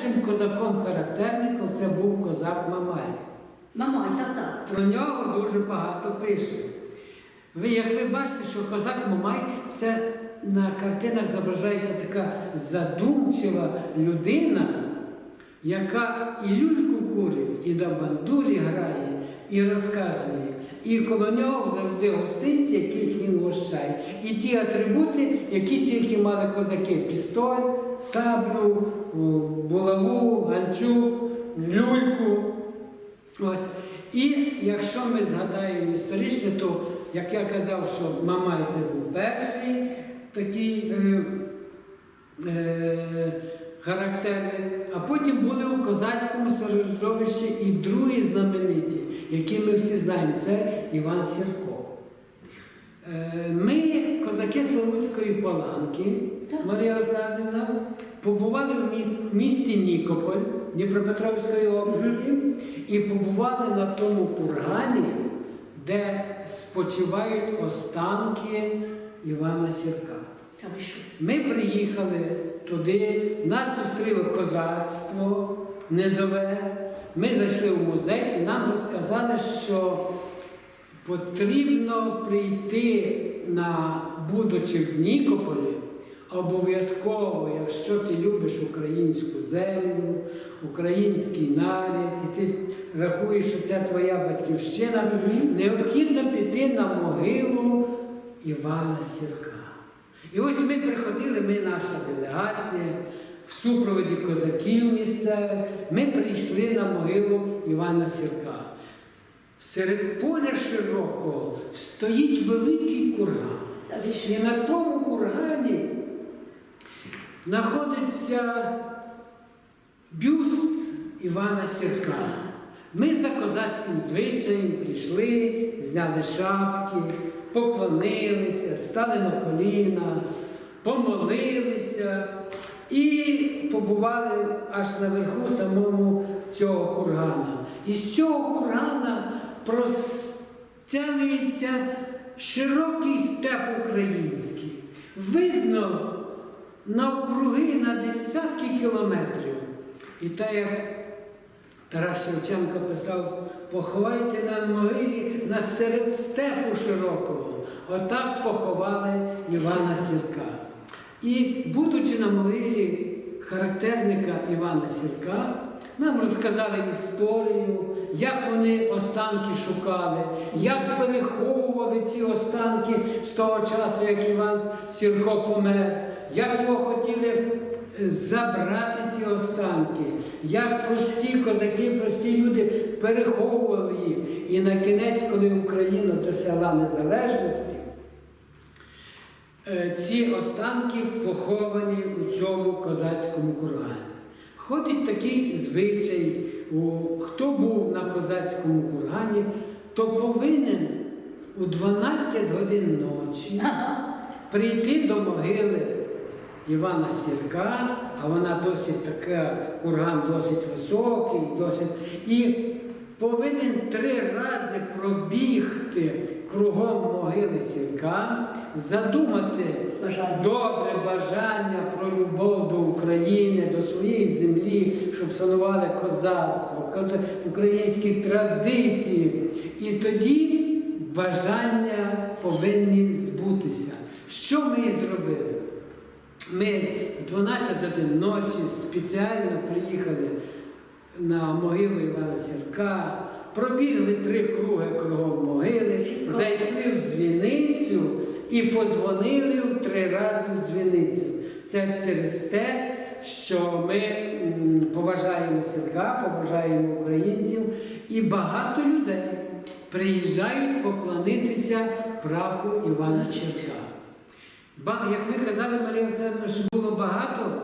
першим козаком-характерником це був козак Мамай. Мама, так, так. Про нього дуже багато пишуть. Ви, як ви бачите, що козак Мамай це на картинах зображається така задумчива людина, яка і люльку курить, і на бандурі грає, і розказує. І коло нього завжди гостинці, яких він гощає. І ті атрибути, які тільки мали козаки: пістоль, саблю, булаву, ганчук, люльку. Ось. І якщо ми згадаємо історично, то як я казав, що Мамай це був перший такий е, е, характерний, а потім були у козацькому середовищі і другі знамениті, які ми всі знаємо, це Іван Сірко. Е, Ми, козаки Славутської Паланки, Марія Олександрівна, побували в місті Нікополь Дніпропетровської області і побували на тому кургані, де спочивають останки Івана Сірка. Ми приїхали туди, нас зустріло козацтво низове. Ми зайшли в музей і нам розказали, що потрібно прийти на, будучи в Нікополі, обов'язково, якщо ти любиш українську землю, український нарід, і ти рахуєш, що це твоя батьківщина, необхідно піти на могилу Івана Сірка. І ось ми приходили, ми, наша делегація, в супроводі козаків місцевих, ми прийшли на могилу Івана Сірка. Серед поля широкого стоїть великий курган. І на тому кургані знаходиться бюст Івана Сірка. Ми за козацьким звичаєм прийшли, зняли шапки, поклонилися, стали на коліна, помолилися і побували аж наверху самому цього кургана. І з цього кургана простягується широкий степ український. Видно навкруги на десятки кілометрів. І так як Тарас Шевченко писав, поховайте на могилі на серед степу широкого. Отак поховали Івана Сірка. І, будучи на могилі характерника Івана Сірка, нам розказали історію, як вони останки шукали, як переховували ці останки з того часу, як Іван Сірко помер, як його хотіли е, забрати ці останки, як прості козаки, прості люди переховували їх. І на кінець, коли Україна до села Незалежності, ці останки поховані у цьому козацькому кургані. Ходить такий звичай, хто був на козацькому кургані, то повинен у 12 годин ночі прийти до могили Івана Сірка, а вона досить така, курган досить високий, досить. І повинен три рази пробігти кругом могили Сірка, задумати Бажання. добре бажання про любов до України, до своєї землі, щоб шанували козацтво, українські традиції. І тоді бажання повинні збутися. Що ми і зробили? Ми в 12 годин ночі спеціально приїхали на могилу Івана Сірка, пробігли три круги кругом могили, зайшли в дзвіницю і позвонили в три рази в дзвіницю. Це через те, що ми поважаємо Сірка, поважаємо українців, і багато людей приїжджають поклонитися праху Івана. Ба- Як ми казали, Марія Олександровна, що було багато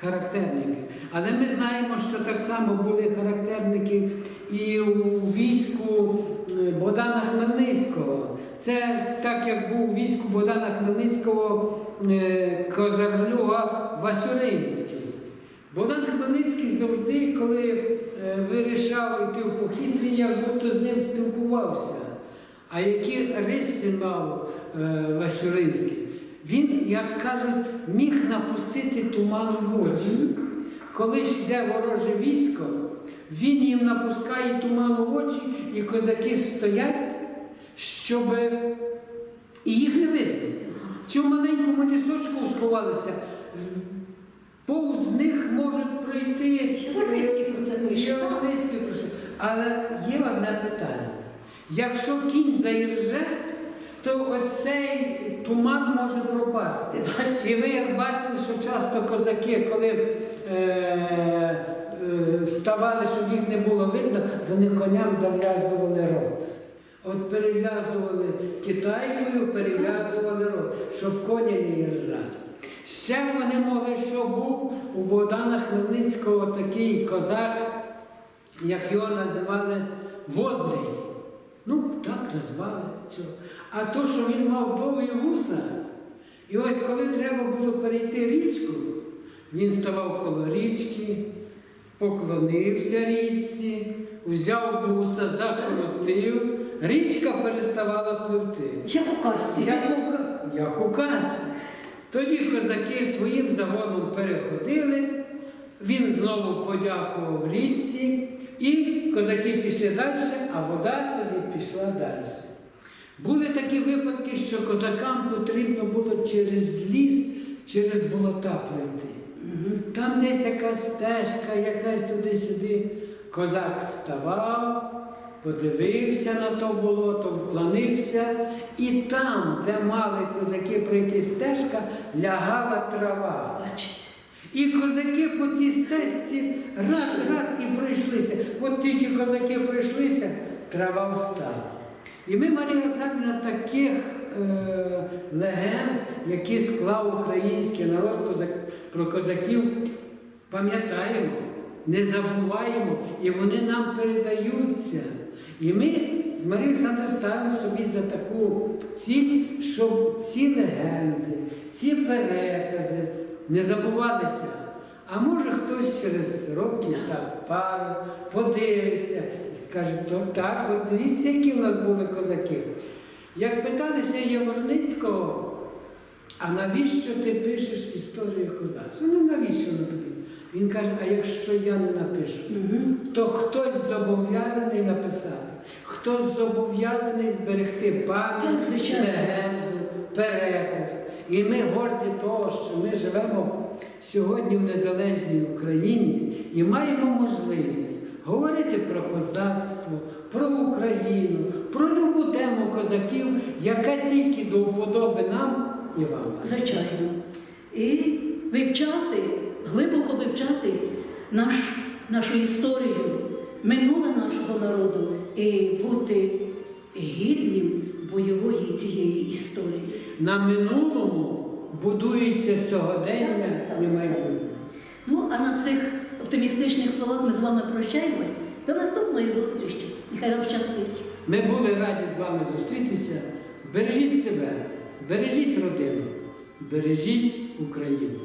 характерників. Але ми знаємо, що так само були характерники і у війську е, Богдана Хмельницького. Це так як був у війську Богдана Хмельницького е, Козарлюга Васюринський. Богдан Хмельницький завжди, коли е, вирішав йти в похід, він як будто з ним спілкувався. А які риси мав Васюринський? Він, як кажуть, міг напустити туману в очі. коли ж йде вороже військо, він їм напускає туману в очі, і козаки стоять, щоб і їх не видно. Чи в маленькому лісочку сховалися, повз них можуть пройти. Яворницький про це пише. Але є одне питання. Якщо кінь заірже, то оцей туман може пропасти. І ви як бачили, що часто козаки, коли е, е, ставали, щоб їх не було видно, вони коням зав'язували рот. От перев'язували китайкою, перев'язували рот, щоб коні не їжджали. Ще вони могли, що був у Богдана Хмельницького такий козак, як його називали водний. Ну, так назвали. Цього. А то, що він мав довгі вуса, і ось коли треба було перейти річку, він ставав коло річки, поклонився річці, взяв вуса, закрутив, річка переставала пливти. Як у касті. Як у, як у казці. Тоді козаки своїм загоном переходили, він знову подякував річці, і козаки пішли далі, а вода собі пішла далі. Були такі випадки, що козакам потрібно було через ліс, через болота пройти. Там десь якась стежка, якась туди-сюди. Козак ставав, подивився на то болото, вклонився, і там, де мали козаки пройти стежка, лягала трава. І козаки по цій стежці раз, раз і пройшлися. От тільки козаки пройшлися, трава встала. І ми, Марія Олександрівна, таких е, легенд, які склав український народ про козаків, пам'ятаємо, не забуваємо, і вони нам передаються. І ми з Марією Олександрівною ставимо собі за таку ціль, щоб ці легенди, ці перекази не забувалися. А може хтось через років так пару подивиться і скаже, то так, от дивіться, які в нас були козаки. Як питалися Яворницького, а навіщо ти пишеш історію козацтва? Ну навіщо воно тобі? Він каже, а якщо я не напишу, то хтось зобов'язаний написати, хтось зобов'язаний зберегти пам'ять, легенду, переказ. І ми горді того, що ми живемо сьогодні в незалежній Україні і маємо можливість говорити про козацтво, про Україну, про любу тему козаків, яка тільки до вподоби нам і вам. Звичайно. І вивчати, глибоко вивчати наш, нашу історію, минуле нашого народу і бути гідним бойової цієї історії. На минулому будується сьогодення і майбутнє. Ну, а на цих оптимістичних словах ми з вами прощаємось. До наступної зустрічі. Нехай вам щастить. Ми були раді з вами зустрітися. Бережіть себе, бережіть родину, бережіть Україну.